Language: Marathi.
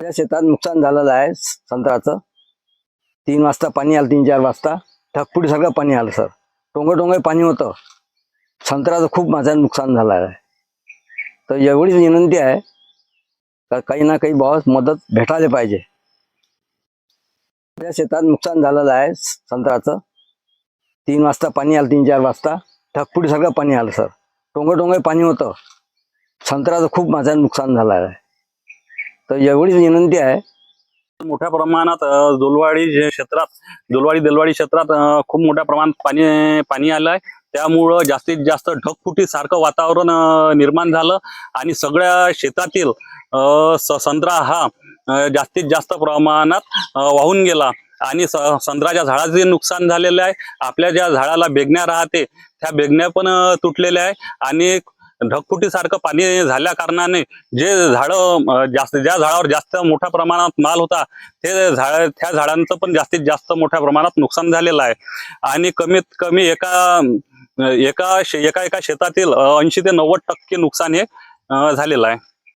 आपल्या शेतात नुकसान झालेलं आहे संत्र्याचं. तीन वाजता पाणी आलं तीन चार वाजता. ढगफुटी सगळं पाणी आलं सर. टोंग टोंग पाणी होतं. संत्र्याचं खूप माझं नुकसान झालं आहे. तर एवढीच विनंती आहे का काही ना काही बॉस मदत भेटायला पाहिजे. आपल्या शेतात नुकसान झालेलं आहे संत्र्याचं. तीन वाजता पाणी आलं तीन चार वाजता. ढगफुटी सगळं पाणी आलं सर. टोंग टोंग पाणी होतं. संत्र्याचं खूप माझं नुकसान झालं आहे. तर एवढीच विनंती आहे. मोठ्या प्रमाणात अ, क्षेत्रात दोलवाडी दलवाडी क्षेत्रात खूप मोठ्या प्रमाणात पाणी पाणी आलं आहे त्यामुळं जास्तीत जास्त ढगफुटी सारखं वातावरण निर्माण झालं आणि सगळ्या शेतातील संत्रा हा जास्तीत जास्त प्रमाणात वाहून गेला आणि स- संत्र्याच्या झाडाचे नुकसान झालेलं आहे आपल्या ज्या झाडाला बेगण्या राहते त्या बेगण्या पण तुटलेल्या आहे आणि ढगफुटीसारखं पाणी झाल्या कारणाने जे झाडं जास्त ज्या झाडावर जास्त मोठ्या प्रमाणात माल होता ते झाड त्या झाडांचं पण जास्तीत जास्त मोठ्या प्रमाणात नुकसान झालेलं आहे. आणि कमीत कमी एका एका एका एका शेतातील ऐंशी ते नव्वद टक्के नुकसान हे झालेलं आहे.